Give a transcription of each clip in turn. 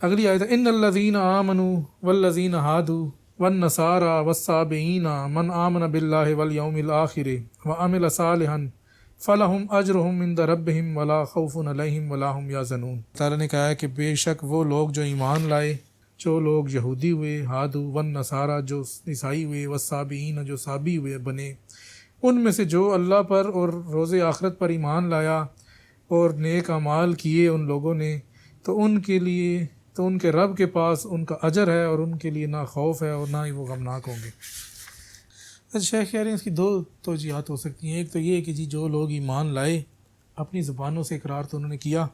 अगली आयत इन लजीन आमनु वल्लजीन हादू वन नसारा वसाबीना मन आमन बिल्लाहि वल यौमिल आखिर व अमिल सालिहन फ़लहुम अजरहुम इंद रब्बिहिम वला खौफुन वला हुम याज़नून। ताला ने कहा है कि बेशक वो लोग जो ईमान लाए, जो लोग यहूदी हुए, हादू वन नसारा जो ईसाई हुए वसाबीन जो साबी हुए बने, उनमें से जो अल्लाह पर और रोज़ आखरत पर ईमान लाया और नेक अमाल किए उन लोगों ने तो उनके लिए तो उनके रब के पास उनका अजर है और उनके लिए ना खौफ है और ना ही वो गमनाक होंगे। अच्छा शेख कह रहे हैं इसकी दो तोजियात हो सकती हैं। एक तो ये कि जी, जो लोग ईमान लाए, अपनी ज़बानों से इकरार तो उन्होंने किया,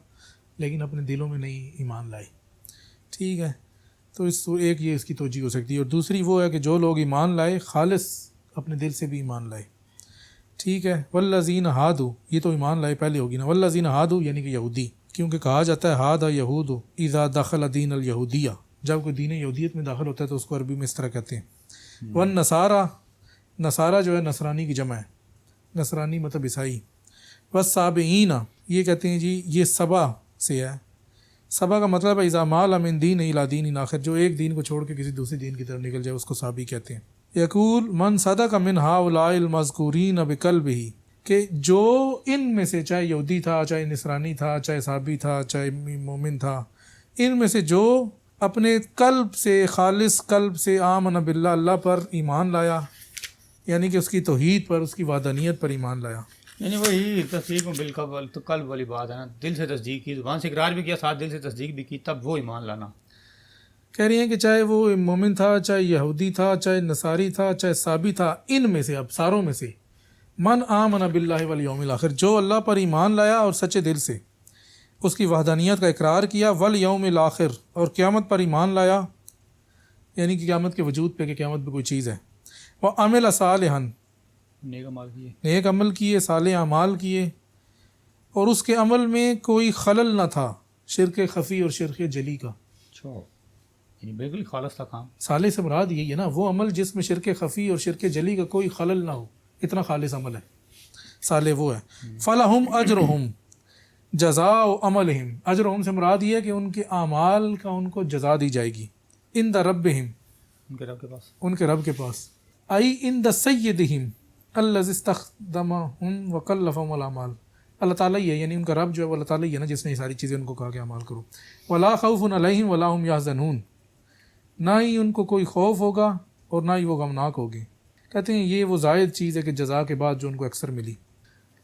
लेकिन अपने दिलों में नहीं ईमान लाए। ठीक है तो इस तो एक ये इसकी तोजी हो सकती है। और दूसरी वो है कि जो लोग ईमान लाए, खालिस अपने दिल से भी ईमान लाए। ठीक है, वल्लजीन हादू, ये तो ईमान लाए पहले होगी ना। वल्लजीन हादू, यानी कि यहूदी। क्योंकि कहा जाता है हाद यहूद ईज़ा दखल दीन अल यहूदिया। जब कोई दीन यहूदियत में दाखिल होता है तो उसको अरबी में इस तरह कहते हैं। वन नसारा नसारा जो है नसरानी की जमा है। नसरानी मतलब ईसाई। बस साबीना ये कहते हैं जी ये सबा से है। सबा का मतलब है इज़ामाल अमिन दीन इला दीन आखिर। जो एक दीन को छोड़ के किसी दूसरे दीन की तरफ़ निकल जाए उसको साबी कहते हैं। यकूल मन सदा का मिन हाउलामजकूरीन बिकल भी कि जो इन में से चाहे यहूदी था चाहे नसरानी था चाहे साबी था चाहे मोमिन था इन में से जो अपने कल्ब से खालिस कल्ब से आमन बिल्ला अल्लाह पर ईमान लाया यानी कि उसकी तोहीद पर उसकी वादनीत पर ईमान लाया। यानी वही तस्दीक में बिल्कुल तो कल वाली बात है ना दिल से तस्दीक की ज़ुबान से इकरार भी किया साथ दिल से तस्दीक भी की तब वो ईमान लाना। कह रही हैं कि चाहे वो मोमिन था चाहे यहूदी था चाहे नसारी था चाहे साबी था इन में से अब सारों में से मन आमन बिल्ला वल आखिर जो अल्लाह पर ईमान लाया और सच्चे दिल से उसकी वहदानियत का इकरार किया वल यौम आखिर और क़्यामत पर ईमान लाया यानी कि क़्यामत के वजूद पे कि क़्यामत पे कोई चीज़ है। वह अमिल सालहन नेक अमाल किए। नेक अमल किए साल अमाल किए और उसके अमल में कोई खलल ना था शिरक खफ़ी और शिरक जली का। अच्छा यानी बिल्कुल खालस था काम। साले से मुराद यही है ना वो अमल जिसमें शिरक खफ़ी और शिरक जली का कोई खलल ना हो। इतना खालिस अमल है। साले वो है। फ़लाहम अजरहम जजा अमल हम अजर हम से मुराद ये है कि उनके अमाल का उनको जजा दी जाएगी। इन द रब हिम उनके रब के पास। उनके रब के पास। आई इन द सैदम अल्लादमा वकल्लफ़माल अल्लाह ताला ही है यानी उनका रब जो है वो अल्लाह ताला ही है ना जिसने ये सारी चीज़ें उनको कहा कि अमाल करो। वला खौफ़ अलैहिम वला हम याजनून। ना ही उनको कोई खौफ होगा और ना ही वो गमनाक होगी। कहते हैं, ये वो जायद चीज़ है कि जजा के बाद जो उनको अक्सर मिली।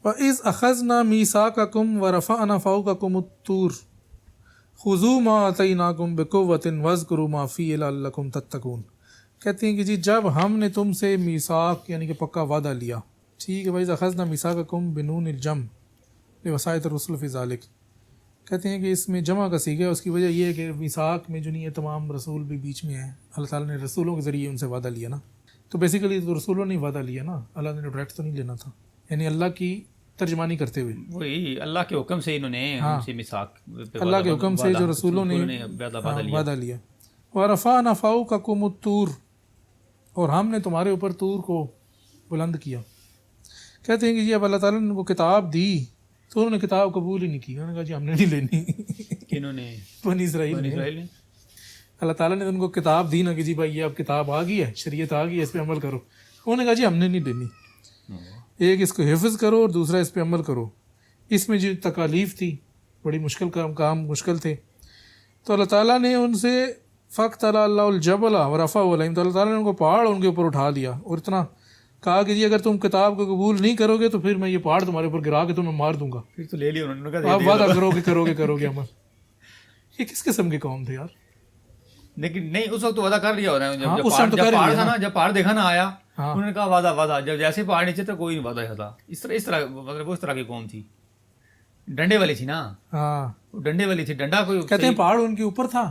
व इस अखज़ ना मीसा का कुम व रफ़ा अनफ़ाऊ का कुम तूर खुजू मा अतई नाकुम वज़ करू माफ़ी अल्लकुम तत्तकून। कहते हैं कि जी, जब हमने तुमसे मीसाक, यानी कि पक्का वादा लिया, ठीक है भाई अखज़ ना मीसा का कुम बिनून जम वसायत रसुल फ़िज़ालिक कहते हैं कि इसमें जमा का सीखा उसकी वजह यह है कि मिसाक में जो नहीं है, तमाम रसूल भी बीच में है। अल्लाह ताला ने रसूलों के ज़रिए उनसे वादा लिया ना। तो बेसिकली तो रसूलों ने वादा लिया ना। अल्लाह ने डायरेक्ट तो नहीं लेना था। यानी अल्लाह की तर्जमानी करते हुए। वही अल्लाह के हुक्म से इन्होंने हाँ। अल्लाह के हुक्म से जो रसूलों ने वादा हाँ, लिया। वादा लिया। व रफ़ा नफ़ाऊ का कुमतूर और हमने तुम्हारे ऊपर तूर को बुलंद किया। कहते हैं कि जी अब अल्लाह ताला ने वो किताब दी तो उन्होंने किताब कबूल ही नहीं की। उन्होंने कहा जी हमने नहीं लेनी। इन्होंने बनी इसराइल बनी ने इसराइल ने अल्लाह ताला ने उनको किताब दी ना कि जी भाई ये अब किताब आ गई है शरीयत आ गई है इस पर अमल करो। उन्होंने कहा जी हमने नहीं लेनी एक इसको हिफ्ज़ करो और दूसरा इस पर अमल करो। इसमें जो तकालीफ थी बड़ी मुश्किल काम काम मुश्किल थे। तो अल्लाह ताला ने उनसे फ़क्त जबला व रफ़ा वलम तो अल्लाह ताला ने उनको पहाड़ उनके ऊपर उठा लिया और इतना कहा कि जी अगर तुम किताब को कबूल नहीं करोगे तो फिर मैं ये पहाड़ तुम्हारे ऊपर गिरा के तुम्हें मार दूँगा। फिर तो ले लिया उन्होंने आप वादा करोगे करोगे करोगे अमल। ये किस किस्म के कौम थे यार? लेकिन नहीं उस वक्त तो वादा कर लिया हो जब हाँ, जब उस पहाड़ तो जब पहाड़ था ना। ना जब पहाड़ देखा ना आया हाँ। उन्होंने कहा वादा वादा। जब जैसे पहाड़ नीचे तो कोई नहीं वादा था। इस तरह इस तरह मतलब उस तरह की कौम थी। डंडे वाली थी ना? हाँ। डंडे वाली थी डंडा कोई कहते हैं पहाड़ उनके ऊपर था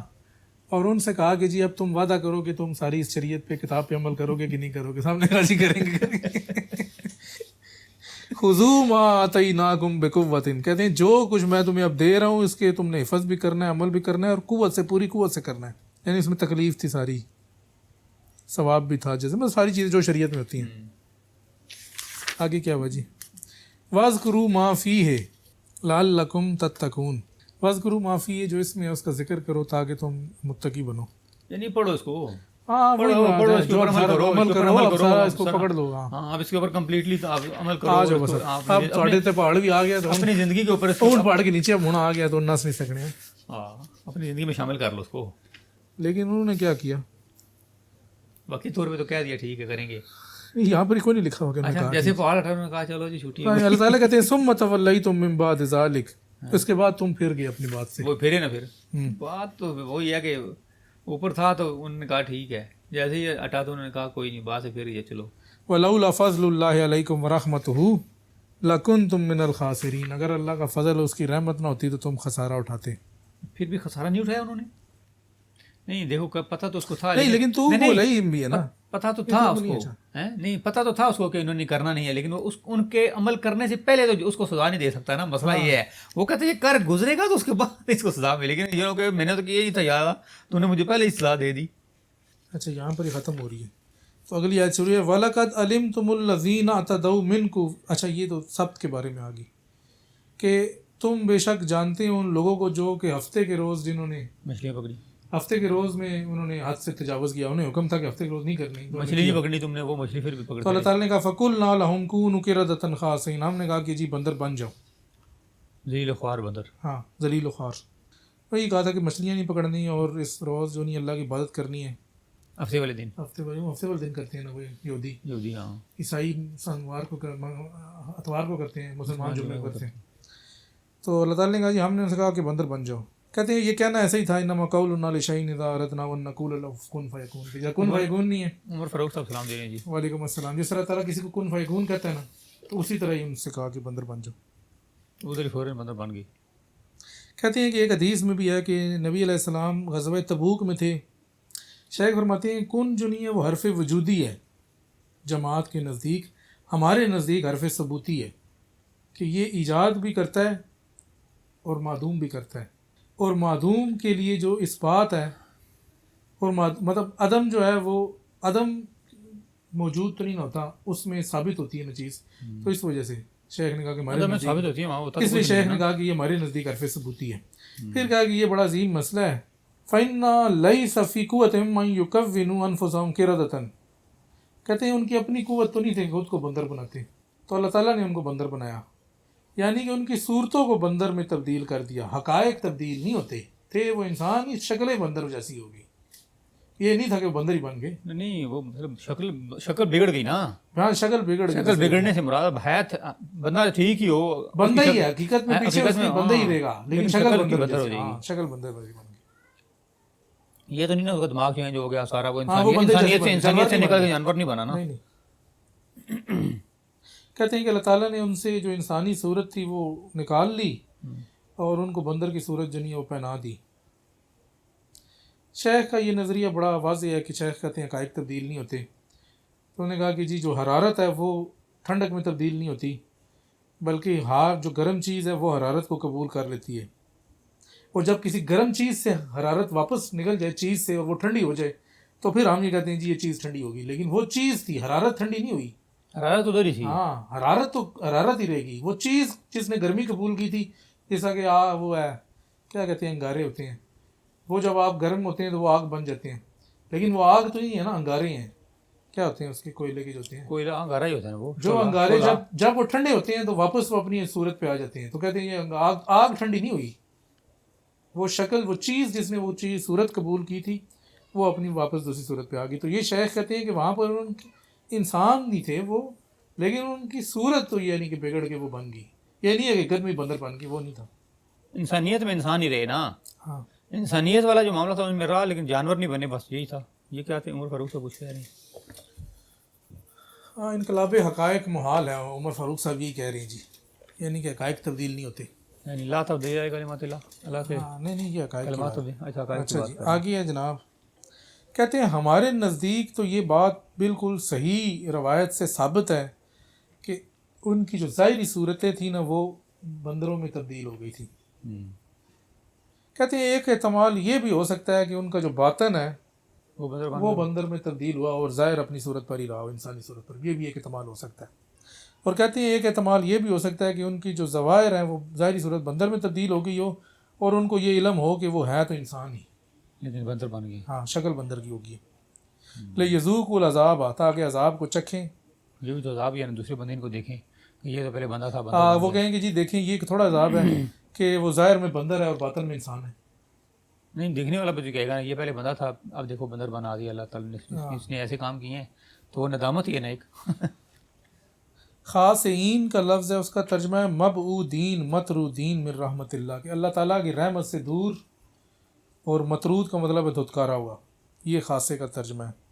और उनसे कहा कि जी अब तुम वादा करो कि तुम सारी इस शरीयत पे किताब पे अमल करोगे कि नहीं करोगे? सामने राज़ी करेंगे। खुजू मातई नाकुम बेकुवतिन कहते हैं जो कुछ मैं तुम्हें अब दे रहा हूँ इसके तुमने हिफज भी करना है अमल भी करना है और कुवत से पूरी कुवत से करना है। यानी इसमें तकलीफ़ थी सारी। सवाब भी था जैसे मतलब सारी चीज़ें जो शरीयत में होती हैं। आगे क्या हुआ जी? वाज करू माफ़ी है लाल लकुम तत्तकून। बस गुरु माफ़ी है जो इसमें है उसका ज़िक्र करो ताकि तुम मुत्तकी बनो। ये नहीं पढ़ो इसको। हाँ पढ़ो इसके ऊपर अमल करो अमल करो अब सारा इसको पकड़ लो हाँ। हाँ अब इसके ऊपर कंप्लीटली अमल करो आ बस अब अपनी- थोड़े ते पहाड़ भी आ तो अपनी ज़िंदगी के ऊपर ऊँट पहाड़ के नीचे अब होना आ गया तो नस नहीं सकने। हाँ अपनी ज़िंदगी में शामिल कर लो उसको लेकिन उन्होंने क्या किया? बाकी तौर पे तो कह दिया ठीक है करेंगे। यहाँ पर कोई नहीं लिखा होगा अच्छा जैसे पहाड़ हटा उन्होंने कहा चलो जी छुट्टी अल्लाह ताला कहते हैं सुम मतवल्लई तुम मिन बाद ज़ालिक। उसके बाद तुम फिर गए अपनी बात से। वो फिरे ना फिर। हम्म। बात तो वही है कि ऊपर था तो उन्होंने कहा ठीक है। जैसे ही हटा तो उन्होंने कहा कोई नहीं बात से फिर ये चलो। वलौला फजलुल्लाहि अलैकुम वरहमतुहु लकुंतुम मिनल खासिरीन। अगर अल्लाह का फजल उसकी रहमत ना होती तो तुम खसारा उठाते। फिर भी खसारा नहीं उठाया उन्होंने? नहीं देखो कब पता तो उसको था नहीं लेकिन तू नहीं, नहीं, बोला ही है ना। पता तो था नहीं उसको अच्छा। हैं? नहीं पता तो था उसको कि इन्होंने करना नहीं है लेकिन वो उस उनके अमल करने से पहले तो उसको सजा नहीं दे सकता ना मसला ये है। वो कहते हैं ये कर गुजरेगा तो उसके बाद इसको सजा मिलेगी। लेकिन ये लोग मैंने तो किया ही था यार। तूने मुझे पहले ही सजा दे दी। अच्छा यहाँ पर ही ख़त्म हो रही है। तो अगली आयत शुरू है वलकद अलिम तुमुल्लजीन अतदऊ मिनकु। अच्छा ये तो सब्त के बारे में आ गई। कि तुम बेशक जानते हो उन लोगों को जो कि हफ़्ते के रोज़ जिन्होंने मछलियाँ पकड़ी। हफ़्ते के रोज़ में उन्होंने हाथ से तजावज़ किया उन्हें हुक्म था कि हफ़्ते के रोज़ नहीं करनी तो मछली नहीं पकड़ी तुमने वो मछली फिर भी पकड़ तो अल्लाह ताला ने कहा फ़कुल ना लहुम कूनु किरदतन खासिन। हमने कहा कि जी बंदर बन जाओ। जील ख्वार बंदर। हाँ जलील ख़ार वही कहा था कि मछलियाँ नहीं पकड़नी और इस रोज़ जो नहीं अल्लाह की इबादत करनी है। हफ़्ते वाले दिन। हफ़्ते वाले हफ़्ते वाले दिन करते हैं ना वो यहूदी यहूदी हाँ। ईसाई सोमवार को अतवार को करते हैं मुसलमान जुम्मे को करते हैं। तो अल्लाह ताला ने कहा जी हमने उनसे कहा कि बंदर बन जाओ। कहते हैं ये कहना ऐसे ही था इन मकौल शाही निदारत ना वन नकूल कुन फ़यकून या कुन फ़यकून नहीं है। उमर फारूक साहब सलाम दे रहे हैं जी। वालेकुम अस्सलाम। जिस तरह ताला किसी को कुन फ़यकून कहता है ना तो उसी तरह ही उनसे कहा कि बंदर बन जाओ। उधर ही फ़ौरन बंदर बन गई कहते हैं कि एक हदीस में भी है कि नबी अलैहिस्सलाम गज़व तबूक में थे। शेख फरमाते हैं कुन जो नहीं है वो हरफ वजूदी है। जमात के नज़दीक हमारे नज़दीक हरफ सबूती है कि ये ईजाद भी करता है और मादूम भी करता है। और मादूम के लिए जो इस बात है और मतलब अदम जो है वो अदम मौजूद तो नहीं होता उसमें साबित होती है ना चीज़। तो इस वजह से शेख ने कहा कि हमारे मतलब साबित होती है इसलिए शेख ने कहा कि ये हमारे नज़दीक हरफ सबूती है। फिर कहा कि ये बड़ा अजीम मसला है। फ़ैना लई सफ़ी कुत युकविनु किरदतन। कहते हैं उनकी अपनी कुत तो नहीं थी खुद को बंदर बनाते। तो अल्लाह ताला ने उनको बंदर बनाया। यानी कि उनकी सूरतों को बंदर में तब्दील कर दिया। हकायक तब्दील नहीं होते। थे वो इंसान की शक्लें बंदर जैसी होगी। ये नहीं था कि वो बंदर ही बन गए। नहीं वो मतलब शक्ल शक्ल बिगड़ गई ना। हाँ शक्ल बिगड़ गई। शक्ल बिगड़ने से मुराद है बंदा ठीक ही हो। बंदा ही है हकीकत में हाँ, पीछे उसमें बंदा ही हाँ। रहेगा लेकिन शक्ल बंदर हो हाँ, जाएगी। शक्ल बंदर बन गई। ये तो नहीं ना उसका दिमाग चेंज हो गया सारा वो हाँ, इंसानियत से इंसानियत से निकल के जानवर नहीं बना ना। नहीं। कहते हैं कि अल्लाह ताला ने उनसे जो इंसानी सूरत थी वो निकाल ली और उनको बंदर की सूरत जो है वो पहना दी। शेख का ये नज़रिया बड़ा वाज है कि शेख कहते हैं कायक तब्दील नहीं होते। तो उन्होंने कहा कि जी, जो हरारत है वो ठंडक में तब्दील नहीं होती, बल्कि हार, जो गर्म चीज़ है वो हरारत को कबूल कर लेती है। और जब किसी गर्म चीज़ से हरारत वापस निकल जाए, चीज़ से और वो ठंडी हो जाए तो फिर हम ये कहते हैं जी, ये चीज़ ठंडी होगी। लेकिन वो चीज़ थी, हरारत ठंडी नहीं हुई। हरारत उधर ही थी। हाँ हरारत तो हरारत ही रहेगी। वो चीज़ जिसने गर्मी कबूल की थी जैसा कि आ वो है। क्या कहते हैं अंगारे होते हैं। वो जब आप गर्म होते हैं तो वो आग बन जाते हैं। लेकिन वो आग तो नहीं है ना अंगारे हैं। क्या होते हैं उसके कोयले के जो होते हैं? कोयला अंगारा ही होता है वो। जो अंगारे जब जब वो ठंडे होते हैं तो वापस वो अपनी सूरत पे आ जाते हैं। तो कहते हैं ये आग आग ठंडी नहीं हुई। वो शक्ल वो चीज़ जिसने वो चीज़ सूरत कबूल की थी वो अपनी वापस दूसरी सूरत पे आ गई। तो ये शेख कहते हैं कि वहाँ पर उनके इंसान नहीं थे वो लेकिन उनकी सूरत तो ये नहीं कि बिगड़ के वो बन गई। ये नहीं है कि गर्मी बंदर बन गई वो नहीं था। इंसानियत में इंसान ही रहे ना। हाँ। इंसानियत वाला जो मामला था उनमें रहा लेकिन जानवर नहीं बने बस यही था। ये क्या थे? उमर फारूक से कह रहे हैं। हाँ इनकलाब हकायक मुहाल है उमर फारूक साहब यही कह रहे हैं जी। यानी कि हकायक तब्दील नहीं होते। यानी ला तब दे जाएगा अल्लाह। से हाँ नहीं नहीं ये हकायक तो अच्छा अच्छा जी। आगे है जनाब। कहते हैं हमारे नज़दीक तो ये बात बिल्कुल सही रवायत से साबित है कि उनकी जो ज़ाहरी सूरतें थी ना वो बंदरों में तब्दील हो गई थी. हम्म। कहते हैं एक एहतमाल ये भी हो सकता है कि उनका जो बातन है वो बंदर वो बंदर में तब्दील हुआ और ज़ाहिर अपनी सूरत पर ही रहा हो इंसानी सूरत पर। ये भी एक एहतमाल हो सकता है। और कहते हैं एक एहतमाल ये भी हो सकता है कि उनकी जो ज़वाहिर हैं वो ज़ाहरी सूरत बंदर में तब्दील हो गई हो और उनको ये इलम हो कि वो है तो इंसान ही। लेकिन बंदर बन गए हाँ शक्ल बंदर की होगी। ले यजूकुल अजाब ताकि अजाब को चखें। ये भी तो अजाब ही है दूसरे बंदे इनको देखें। कि ये तो पहले बंदा था बंदा आ, वो कहेंगे जी देखें ये थोड़ा अजाब है कि वो ज़ाहिर में बंदर है और बातन में इंसान है। नहीं देखने वाला तो कहेगा ना ये पहले बंदा था अब देखो बंदर बना दिया अल्लाह ताला ने हाँ। इसने ऐसे काम किए हैं। तो वो नदामत ही है ना एक। खासीन का लफ्ज़ है उसका तर्जमा है मबऊदीन मतरूदीन मिर रहमतिल्लाह के। अल्लाह ताला की रहमत से दूर और मतरूद का मतलब है धुतकारा हुआ। ये खासे का तर्जमा है।